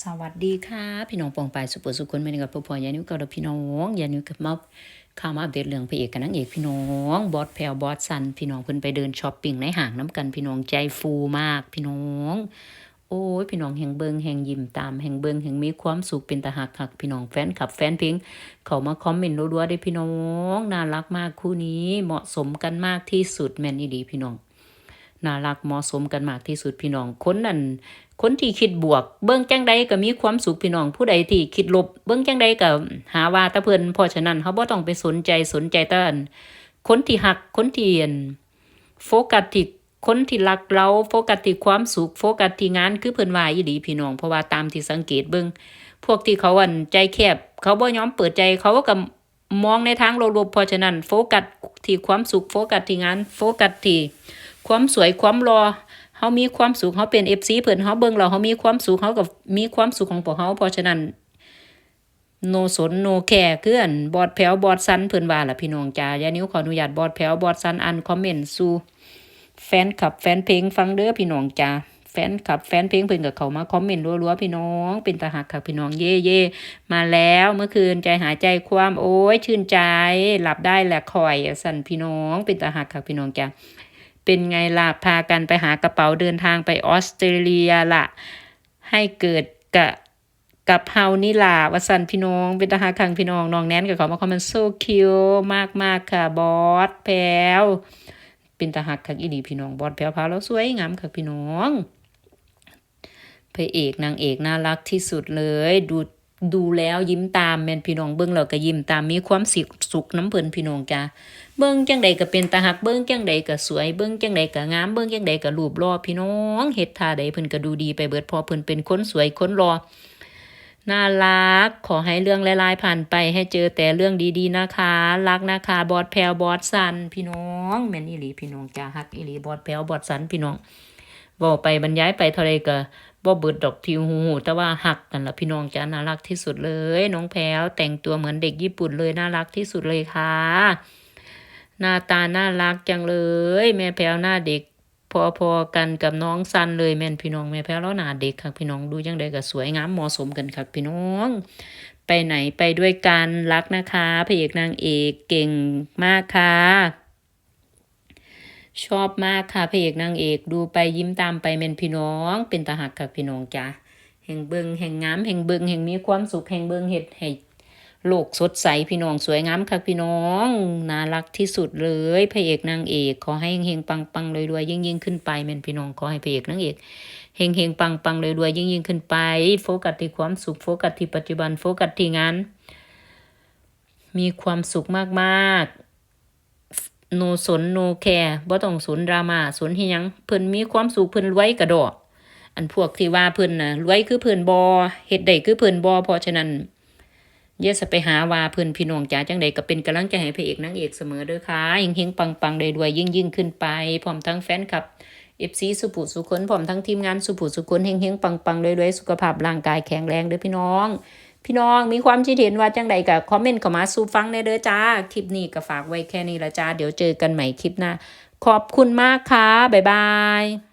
สวัสดีค่ะ พี่น้องปองปายสุปสุคนมาในกับพ่อพ่อยานิวกับพี่น้องยานิวกับมาข่าวมาอัปเดตเรื่องพระเอกกับนางเอกพี่น้องบอสแพลวบอสซันพี่น้องเพิ่นไปเดินช้อปปิ้งในห้างน้ำกันพี่น้องใจฟูมากพี่น้อง โอ้ยพี่น้องแห่งเบิงแห่งยิ้มตามแห่งเบิงแห่งมีความสุขเป็นตาหักหักพี่น้องแฟนคลับแฟนเพลงเขามาคอมเมนต์รัวๆได้พี่น้องน่ารักมากคู่นี้เหมาะสมกันมากที่สุดแมนอีดีพี่น้อง น่ารักเหมาะสมกันมากที่สุดพี่น้องคนนั้นคนที่คิดบวก เบิ่งจังใดก็มีความสุขพี่น้องผู้ใดที่คิดลบ เบิ่งจังใดก็หาว่าตะเพิ่นเพราะฉะนั้นเขาบ่ต้องไปสนใจสนใจต่อันคนที่หักคนที่เอันโฟกัสที่คนที่รักเราโฟกัสที่ความสุขโฟกัสที่งานคือเพิ่นว่าอีหลีพี่น้องเพราะว่าตามที่สังเกตเบิ่งพวกที่เขาอันใจแคบ เขาบ่ยอมเปิดใจเขาก็มองในทางลบๆเพราะฉะนั้น โฟกัสที่ความสุขโฟกัสที่งานโฟกัสที่ ความสวยความรอเฮามีความสุขเฮาเป็น FC เพิ่นเฮาเบิ่งเราเฮามีความสุขเฮากับมีความสุขของพวกเฮาเพราะฉะนั้นโนสนโนแคร์คืออันบอดแผวบอดซันเพิ่นว่าล่ะพี่น้องจ้ายานิ้วขออนุญาตบอดแผวบอดซันอันคอมเมนต์สู่แฟนคลับแฟนเพลงฟังเด้อพี่น้องจ้าแฟนคลับแฟนเพลงเพิ่นก็เข้ามาคอมเมนต์รัวๆพี่น้องเป็นตาหักค่ะพี่น้องเย่เย่มาแล้วเมื่อคืนใจหายใจความโอ้ยชื่นใจ หลับได้แหละคอยสั่นพี่น้องเป็นตาหักค่ะพี่น้องจ้า เป็นไงล่ะ พากันไปหากระเป๋าเดินทางไปออสเตรเลียล่ะ ให้เกิดกะกับเฮานี่ล่ะวสันพี่น้อง เป็นทหารคังพี่น้องน้องแนนกับเขามาคอมเมนต์โซคิวมากมากค่ะบอสแพลวเป็นทหารคังอีหลีพี่น้องบอสแพลวพาแล้วสวยงามค่ะพี่น้องพระเอกนางเอกน่ารักที่สุดเลยดู ดูแล้วยิ้มตามแม่นพี่น้องเบิ่งแล้วก็ยิ้มตามมีความสุขสุขน้ำเพิ่นพี่น้องจ้าเบิ่งจังใดก็เป็นตาหักเบิ่งจังใดก็สวยเบิ่งจังใดก็งามเบิ่งจังใดก็รูปรอพี่น้องเฮ็ดท่าใดเพิ่นก็ดูดีไปเบิดพอเพิ่นเป็นคนสวยคนรอน่ารัก ขอให้เรื่องลายๆผ่านไปให้เจอแต่เรื่องดีๆนะคะ รักนะคะ บอดแพลวบอดสัน พี่น้องแม่นอีหลีพี่น้องจ้าฮักอีหลีบอดแพลวบอดสันพี่น้องเว้าไปบรรยายไปเท่าไรก็ บ่เบิดดอกทิวหูแต่ว่าหักกันละพี่น้องจ้าน่ารักที่สุดเลย น้องแพลวแต่งตัวเหมือนเด็กญี่ปุ่นเลยน่ารักที่สุดเลยค่ะ หน้าตาน่ารักจังเลย แม่แพลวหน้าเด็กพอๆกันกับน้องซันเลยแม่นพี่น้องแม่แพลวแล้วหน้าเด็กค่ะพี่น้องดูจังใดก็สวยงามเหมาะสมกันค่ะพี่น้อง ไปไหนไปด้วยกันรักนะคะพระเอกนางเอกเก่งมากค่ะ ชอบมากค่ะพระเอกนางเอกดูไปยิ้มตามไปแม่นพี่น้อง เป็นตาหักค่ะพี่น้องจ้ะแห่งเบิงแห่งงามแห่งเบิงแห่งมีความสุขแห่งเบิงเห็ดให้โลกสดใสพี่น้องสวยงามค่ะพี่น้องน่ารักที่สุดเลยพระเอกนางเอกขอให้เฮงๆปังๆรวยๆยิ่งยิ่งขึ้นไปแม่นพี่น้องขอให้พระเอกนางเอกเฮงเฮงๆปังรวยๆยิ่งยิ่งขึ้นไป โฟกัสที่ความสุขโฟกัสที่ปัจจุบันโฟกัสที่งานมีความสุขมากๆ โนสนโนแคร์บ่ต้องสนดราม่าสนเฮียงเพิ่นมีความสุขเพิ่นรวยกระดอกอันพวกที่ว่าเพิ่นน่ะรวยคือเพิ่นบ่เฮ็ดได้คือเพิ่นบ่เพราะฉะนั้นอย่าสไปหาว่าเพื่อนพี่น้องจ๋าจังใดก็เป็นกำลังใจให้พระเอกนางเอกเสมอเด้อค่ะเฮงๆปังๆรวยๆยิ่งขึ้นไป พร้อมทั้งแฟนคลับ FC สุภูสุคนพร้อมทั้งทีมงานสุภูสุคนเฮงๆปังๆรวยๆสุขภาพร่างกายแข็งแรงเด้อพี่น้อง พี่น้องมีความคิดเห็นว่าจังใดกับคอมเมนต์เข้ามาสู่ฟังได้เด้อจ้า คลิปนี้ก็ฝากไว้แค่นี้ละจ้า เดี๋ยวเจอกันใหม่คลิปหน้า ขอบคุณมากค่ะ บ๊ายบาย